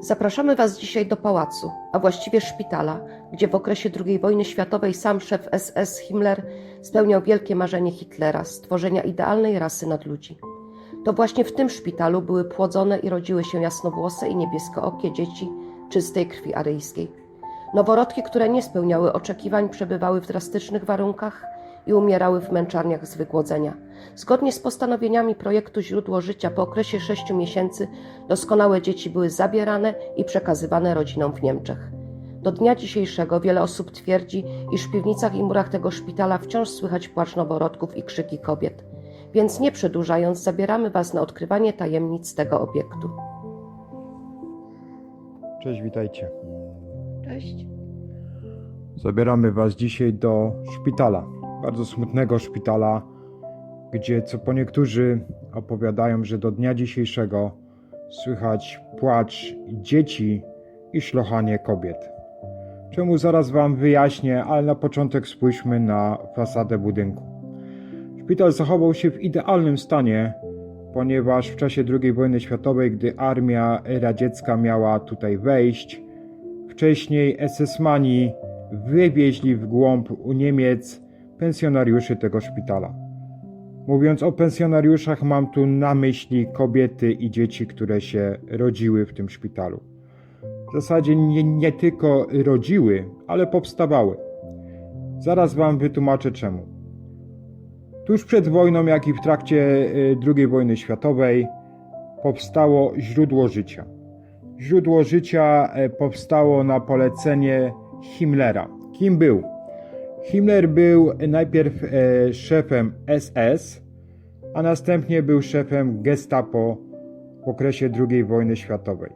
Zapraszamy Was dzisiaj do pałacu, a właściwie szpitala, gdzie w okresie II wojny światowej sam szef SS Himmler spełniał wielkie marzenie Hitlera stworzenia idealnej rasy nadludzi. To właśnie w tym szpitalu były płodzone i rodziły się jasnowłose i niebieskookie dzieci czystej krwi aryjskiej. Noworodki, które nie spełniały oczekiwań, przebywały w drastycznych warunkach i umierały w męczarniach z wygłodzenia. Zgodnie z postanowieniami projektu Źródło Życia po okresie sześciu miesięcy doskonałe dzieci były zabierane i przekazywane rodzinom w Niemczech. Do dnia dzisiejszego wiele osób twierdzi, iż w piwnicach i murach tego szpitala wciąż słychać płacz noworodków i krzyki kobiet. Więc nie przedłużając, zabieramy Was na odkrywanie tajemnic tego obiektu. Cześć, witajcie. Cześć. Zabieramy Was dzisiaj do szpitala. Bardzo smutnego szpitala, gdzie co po niektórzy opowiadają, że do dnia dzisiejszego słychać płacz dzieci i szlochanie kobiet. Czemu zaraz Wam wyjaśnię, ale na początek spójrzmy na fasadę budynku. Szpital zachował się w idealnym stanie, ponieważ w czasie II wojny światowej, gdy armia radziecka miała tutaj wejść, wcześniej SS-mani wywieźli w głąb u Niemiec pensjonariuszy tego szpitala. Mówiąc o pensjonariuszach, mam tu na myśli kobiety i dzieci, które się rodziły w tym szpitalu. W zasadzie nie, nie tylko rodziły, ale powstawały. Zaraz Wam wytłumaczę czemu. Tuż przed wojną, jak i w trakcie y, II wojny światowej, powstało źródło życia. Źródło życia e, powstało na polecenie Himmlera. Kim był? Himmler był najpierw e, szefem SS, a następnie był szefem Gestapo w okresie II wojny światowej.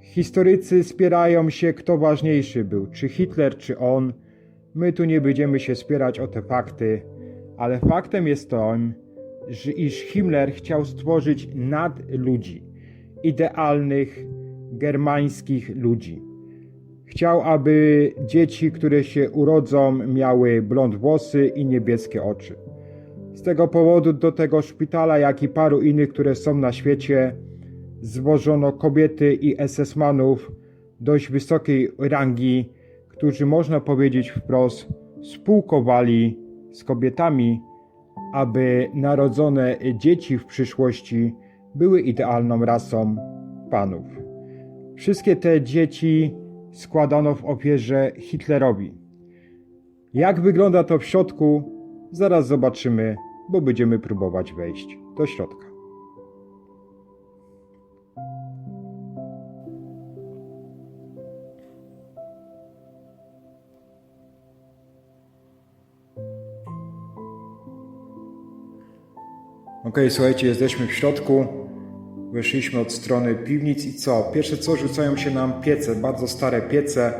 Historycy spierają się, kto ważniejszy był, czy Hitler, czy on. My tu nie będziemy się spierać o te fakty, ale faktem jest to, że iż Himmler chciał stworzyć nadludzi, idealnych, germańskich ludzi. Chciał, aby dzieci, które się urodzą, miały blond włosy i niebieskie oczy. Z tego powodu do tego szpitala, jak i paru innych, które są na świecie, zwożono kobiety i SS-manów dość wysokiej rangi, którzy można powiedzieć wprost spółkowali z kobietami, aby narodzone dzieci w przyszłości były idealną rasą panów. Wszystkie te dzieci składano w ofierze Hitlerowi. Jak wygląda to w środku, zaraz zobaczymy, bo będziemy próbować wejść do środka. Ok, słuchajcie, jesteśmy w środku. Wyszliśmy od strony piwnic i co? Pierwsze co rzucają się nam piece, bardzo stare piece,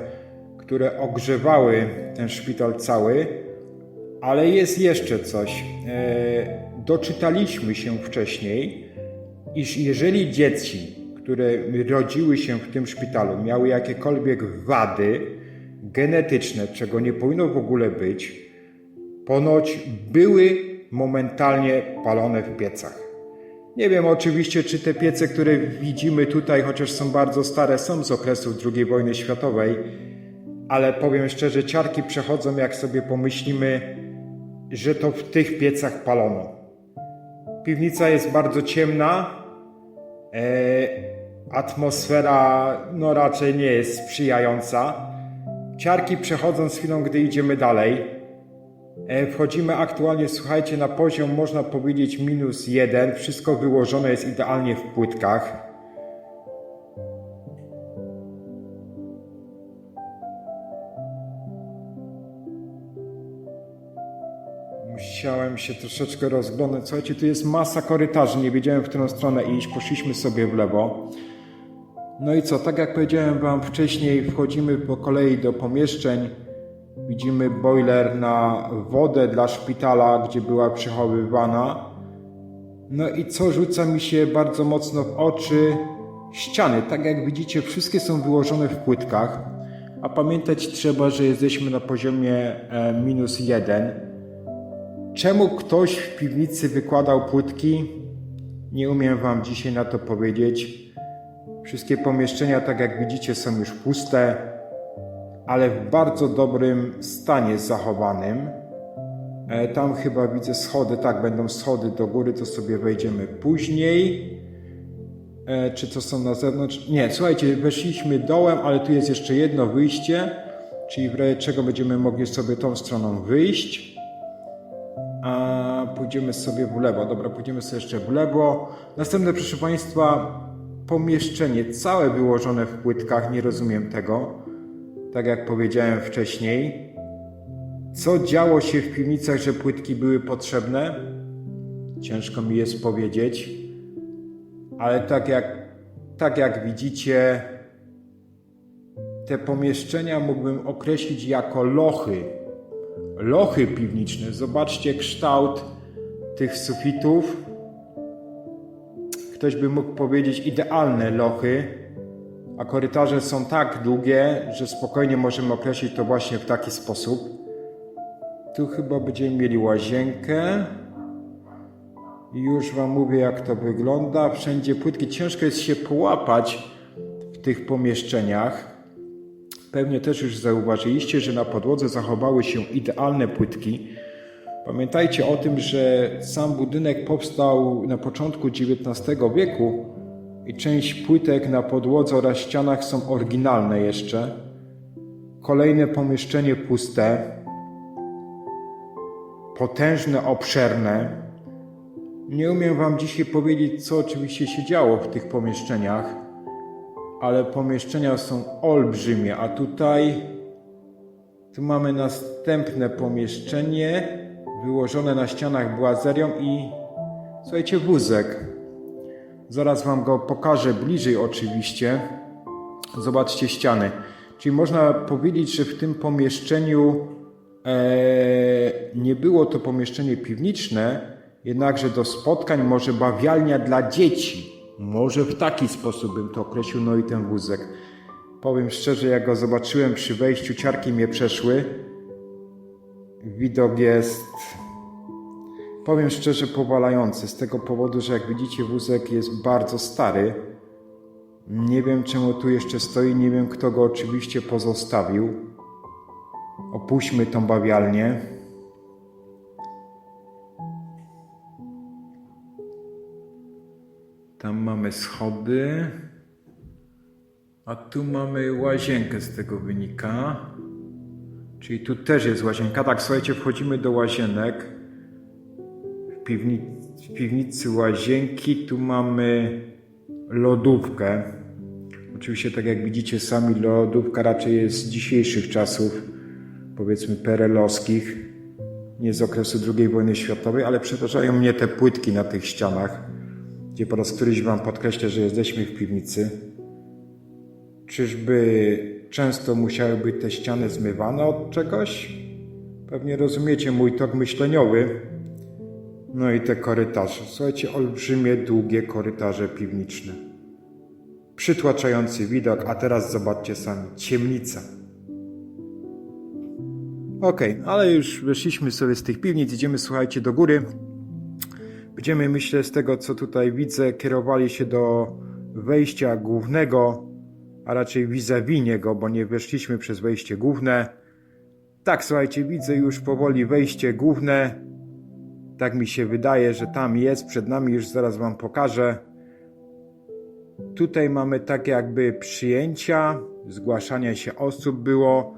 które ogrzewały ten szpital cały. Ale jest jeszcze coś. E, doczytaliśmy się wcześniej, iż jeżeli dzieci, które rodziły się w tym szpitalu, miały jakiekolwiek wady genetyczne, czego nie powinno w ogóle być, ponoć były momentalnie palone w piecach. Nie wiem oczywiście, czy te piece, które widzimy tutaj, chociaż są bardzo stare, są z okresu II wojny światowej, ale powiem szczerze, ciarki przechodzą, jak sobie pomyślimy, że to w tych piecach palono. Piwnica jest bardzo ciemna, e, atmosfera no raczej nie jest sprzyjająca. Ciarki przechodzą z chwilą, gdy idziemy dalej. E, Wchodzimy aktualnie, słuchajcie, na poziom, można powiedzieć, minus jeden. Wszystko wyłożone jest idealnie w płytkach. Musiałem się troszeczkę rozglądać. Słuchajcie, tu jest masa korytarzy, nie wiedziałem, w którą stronę iść. Poszliśmy sobie w lewo. No i co, tak jak powiedziałem Wam wcześniej, wchodzimy po kolei do pomieszczeń. Widzimy boiler na wodę dla szpitala, gdzie była przechowywana. No i co rzuca mi się bardzo mocno w oczy? Ściany, tak jak widzicie, wszystkie są wyłożone w płytkach. A pamiętać trzeba, że jesteśmy na poziomie e, minus jeden. Czemu ktoś w piwnicy wykładał płytki? Nie umiem Wam dzisiaj na to powiedzieć. Wszystkie pomieszczenia, tak jak widzicie, są już puste, ale w bardzo dobrym stanie zachowanym. E, Tam chyba widzę schody, tak, będą schody do góry, to sobie wejdziemy później. E, Czy to są na zewnątrz? Nie, słuchajcie, weszliśmy dołem, ale tu jest jeszcze jedno wyjście, czyli w razie czego będziemy mogli sobie tą stroną wyjść. A pójdziemy sobie w lewo. Dobra, pójdziemy sobie jeszcze w lewo. Następne, proszę Państwa, pomieszczenie całe wyłożone w płytkach. Nie rozumiem tego. Tak jak powiedziałem wcześniej. Co działo się w piwnicach, że płytki były potrzebne? Ciężko mi jest powiedzieć. Ale tak jak, tak jak widzicie, te pomieszczenia mógłbym określić jako lochy. Lochy piwniczne. Zobaczcie kształt tych sufitów. Ktoś by mógł powiedzieć idealne lochy, a korytarze są tak długie, że spokojnie możemy określić to właśnie w taki sposób. Tu chyba będziemy mieli łazienkę. Już Wam mówię, jak to wygląda. Wszędzie płytki. Ciężko jest się połapać w tych pomieszczeniach. Pewnie też już zauważyliście, że na podłodze zachowały się idealne płytki. Pamiętajcie o tym, że sam budynek powstał na początku XIX wieku i część płytek na podłodze oraz ścianach są oryginalne jeszcze. Kolejne pomieszczenie puste, potężne, obszerne. Nie umiem Wam dzisiaj powiedzieć, co oczywiście się działo w tych pomieszczeniach, ale pomieszczenia są olbrzymie, a tutaj tu mamy następne pomieszczenie wyłożone na ścianach błazerią i słuchajcie, wózek. Zaraz Wam go pokażę bliżej oczywiście. Zobaczcie ściany. Czyli można powiedzieć, że w tym pomieszczeniu e, nie było to pomieszczenie piwniczne, jednakże do spotkań może bawialnia dla dzieci. Może w taki sposób bym to określił, no i ten wózek. Powiem szczerze, jak go zobaczyłem przy wejściu, ciarki mnie przeszły. Widok jest, powiem szczerze, powalający. Z tego powodu, że jak widzicie, wózek jest bardzo stary. Nie wiem, czemu tu jeszcze stoi, nie wiem, kto go oczywiście pozostawił. Opuśćmy tą bawialnię. Tam mamy schody. A tu mamy łazienkę z tego wynika. Czyli tu też jest łazienka. Tak, słuchajcie, wchodzimy do łazienek. W, piwni w piwnicy łazienki tu mamy lodówkę. Oczywiście, tak jak widzicie sami, lodówka raczej jest z dzisiejszych czasów, powiedzmy perelowskich, nie z okresu II wojny światowej, ale przerażają mnie te płytki na tych ścianach, gdzie po raz któryś Wam podkreślę, że jesteśmy w piwnicy. Czyżby często musiały być te ściany zmywane od czegoś? Pewnie rozumiecie mój tok myśleniowy. No i te korytarze. Słuchajcie, olbrzymie, długie korytarze piwniczne. Przytłaczający widok, a teraz zobaczcie sami. Ciemnica. Okej, ale już wyszliśmy sobie z tych piwnic, idziemy, słuchajcie, do góry. Będziemy, myślę, z tego co tutaj widzę, kierowali się do wejścia głównego, a raczej vis-a-vis niego, bo nie weszliśmy przez wejście główne. Tak, słuchajcie, widzę już powoli wejście główne. Tak mi się wydaje, że tam jest, przed nami już zaraz Wam pokażę. Tutaj mamy tak jakby przyjęcia, zgłaszania się osób było.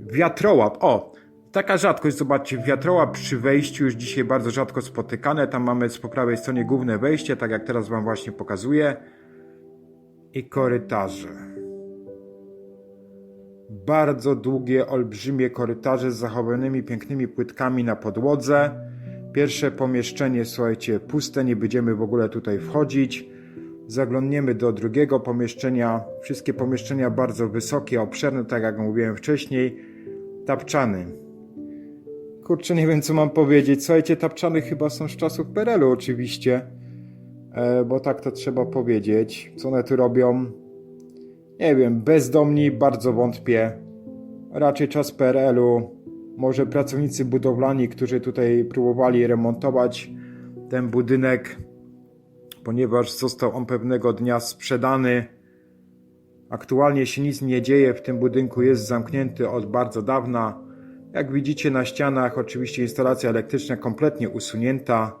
Wiatrołap, o! Taka rzadkość, zobaczcie, wiatrołap przy wejściu już dzisiaj bardzo rzadko spotykane. Tam mamy po prawej stronie główne wejście, tak jak teraz Wam właśnie pokazuję. I korytarze. Bardzo długie, olbrzymie korytarze z zachowanymi pięknymi płytkami na podłodze. Pierwsze pomieszczenie, słuchajcie, puste, nie będziemy w ogóle tutaj wchodzić. Zaglądniemy do drugiego pomieszczenia. Wszystkie pomieszczenia bardzo wysokie, obszerne, tak jak mówiłem wcześniej. Tapczany. Kurczę, nie wiem co mam powiedzieć. Słuchajcie, tapczany chyba są z czasów PRL-u oczywiście. E, bo tak to trzeba powiedzieć. Co one tu robią? Nie wiem, bezdomni, bardzo wątpię. Raczej czas PRL-u. Może pracownicy budowlani, którzy tutaj próbowali remontować ten budynek, ponieważ został on pewnego dnia sprzedany Aktualnie się nic nie dzieje, w tym budynku jest zamknięty od bardzo dawna. Jak widzicie na ścianach, oczywiście instalacja elektryczna kompletnie usunięta.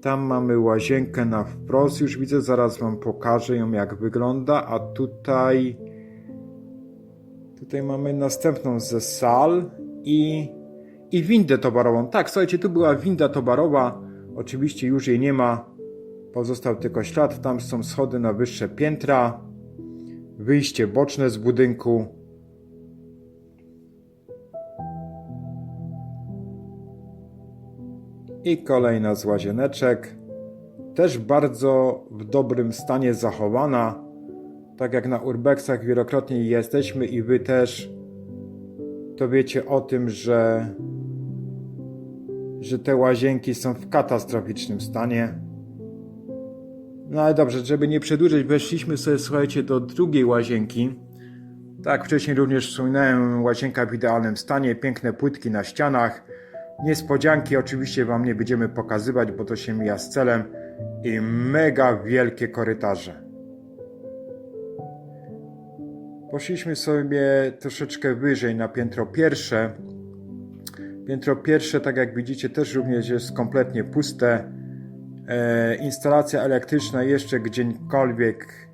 Tam mamy łazienkę na wprost, już widzę, zaraz wam pokażę ją jak wygląda, a tutaj tutaj mamy następną ze sal i i windę towarową. Tak, słuchajcie, tu była winda towarowa, oczywiście już jej nie ma, pozostał tylko ślad, tam są schody na wyższe piętra, wyjście boczne z budynku. I kolejna z łazieneczek. Też bardzo w dobrym stanie zachowana. Tak jak na urbexach wielokrotnie jesteśmy i wy też to wiecie o tym, że że te łazienki są w katastroficznym stanie. No ale dobrze, żeby nie przedłużyć, weszliśmy sobie, słuchajcie, do drugiej łazienki. Tak, wcześniej również wspominałem, łazienka w idealnym stanie, piękne płytki na ścianach. Niespodzianki oczywiście Wam nie będziemy pokazywać, bo to się mija z celem. I mega wielkie korytarze. Poszliśmy sobie troszeczkę wyżej na piętro pierwsze. Piętro pierwsze, tak jak widzicie, też również jest kompletnie puste. E, instalacja elektryczna jeszcze gdziekolwiek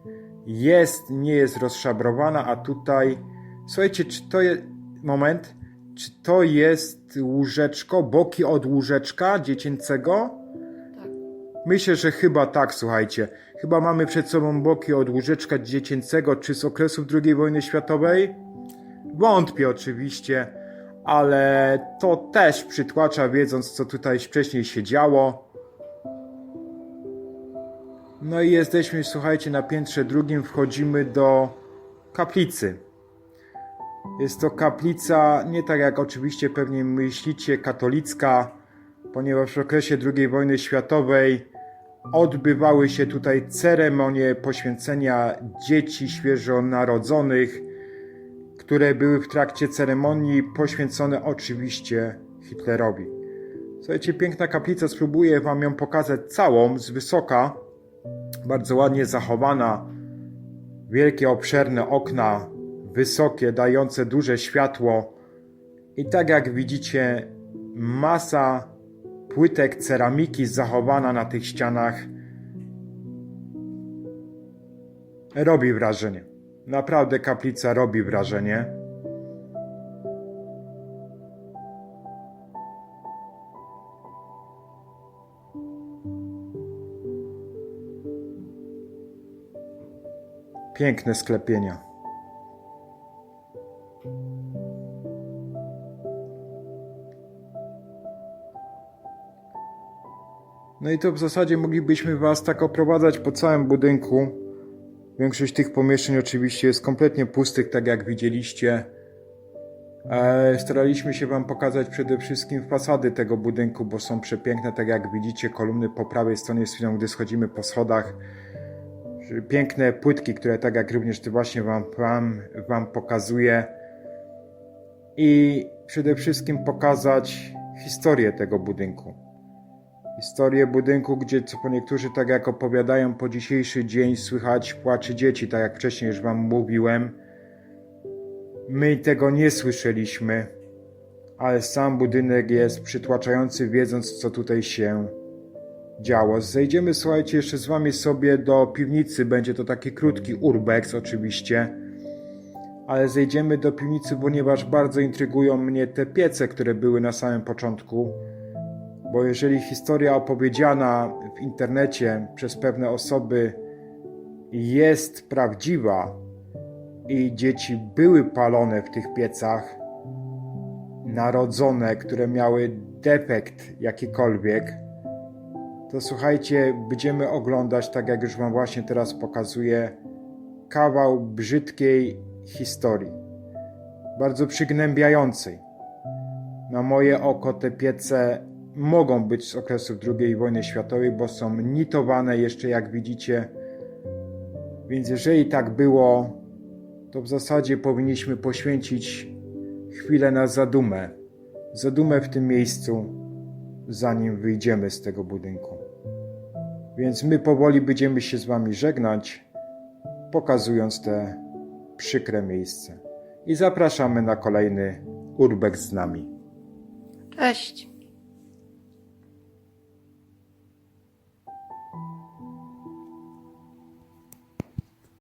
jest, nie jest rozszabrowana, a tutaj słuchajcie, czy to jest moment, czy to jest łóżeczko, boki od łóżeczka dziecięcego? Myślę, że chyba tak, słuchajcie. Chyba mamy przed sobą boki od łóżeczka dziecięcego, czy z okresów II wojny światowej? Wątpię oczywiście, ale to też przytłacza, wiedząc, co tutaj wcześniej się działo. No i jesteśmy, słuchajcie, na piętrze drugim, wchodzimy do kaplicy. Jest to kaplica, nie tak jak oczywiście pewnie myślicie, katolicka, ponieważ w okresie II wojny światowej odbywały się tutaj ceremonie poświęcenia dzieci świeżo narodzonych, które były w trakcie ceremonii poświęcone oczywiście Hitlerowi. Słuchajcie, piękna kaplica, spróbuję wam ją pokazać całą z wysoka, bardzo ładnie zachowana, wielkie obszerne okna, wysokie, dające duże światło. I tak jak widzicie, masa płytek ceramiki zachowana na tych ścianach robi wrażenie. Naprawdę kaplica robi wrażenie. Piękne sklepienia. No i to w zasadzie moglibyśmy Was tak oprowadzać po całym budynku. Większość tych pomieszczeń oczywiście jest kompletnie pustych, tak jak widzieliście. E, staraliśmy się Wam pokazać przede wszystkim fasady tego budynku, bo są przepiękne, tak jak widzicie, kolumny po prawej stronie chwilą, gdy schodzimy po schodach. Piękne płytki, które tak jak również ty właśnie wam, wam, wam pokazuję. I przede wszystkim pokazać historię tego budynku. Historię budynku, gdzie co po niektórzy tak jak opowiadają po dzisiejszy dzień słychać płaczy dzieci, tak jak wcześniej już wam mówiłem. My tego nie słyszeliśmy, ale sam budynek jest przytłaczający, wiedząc co tutaj się działo. Zejdziemy, słuchajcie, jeszcze z wami sobie do piwnicy. Będzie to taki krótki urbex, oczywiście. Ale zejdziemy do piwnicy, ponieważ bardzo intrygują mnie te piece, które były na samym początku. Bo jeżeli historia opowiedziana w internecie przez pewne osoby jest prawdziwa i dzieci były palone w tych piecach, narodzone, które miały defekt jakikolwiek, to słuchajcie, będziemy oglądać, tak jak już Wam właśnie teraz pokazuję, kawał brzydkiej historii. Bardzo przygnębiającej. Na moje oko te piece mogą być z okresów II wojny światowej, bo są nitowane jeszcze, jak widzicie. Więc jeżeli tak było, to w zasadzie powinniśmy poświęcić chwilę na zadumę. Zadumę w tym miejscu, zanim wyjdziemy z tego budynku. Więc my powoli będziemy się z Wami żegnać, pokazując te przykre miejsce. I zapraszamy na kolejny Urbex z nami. Cześć!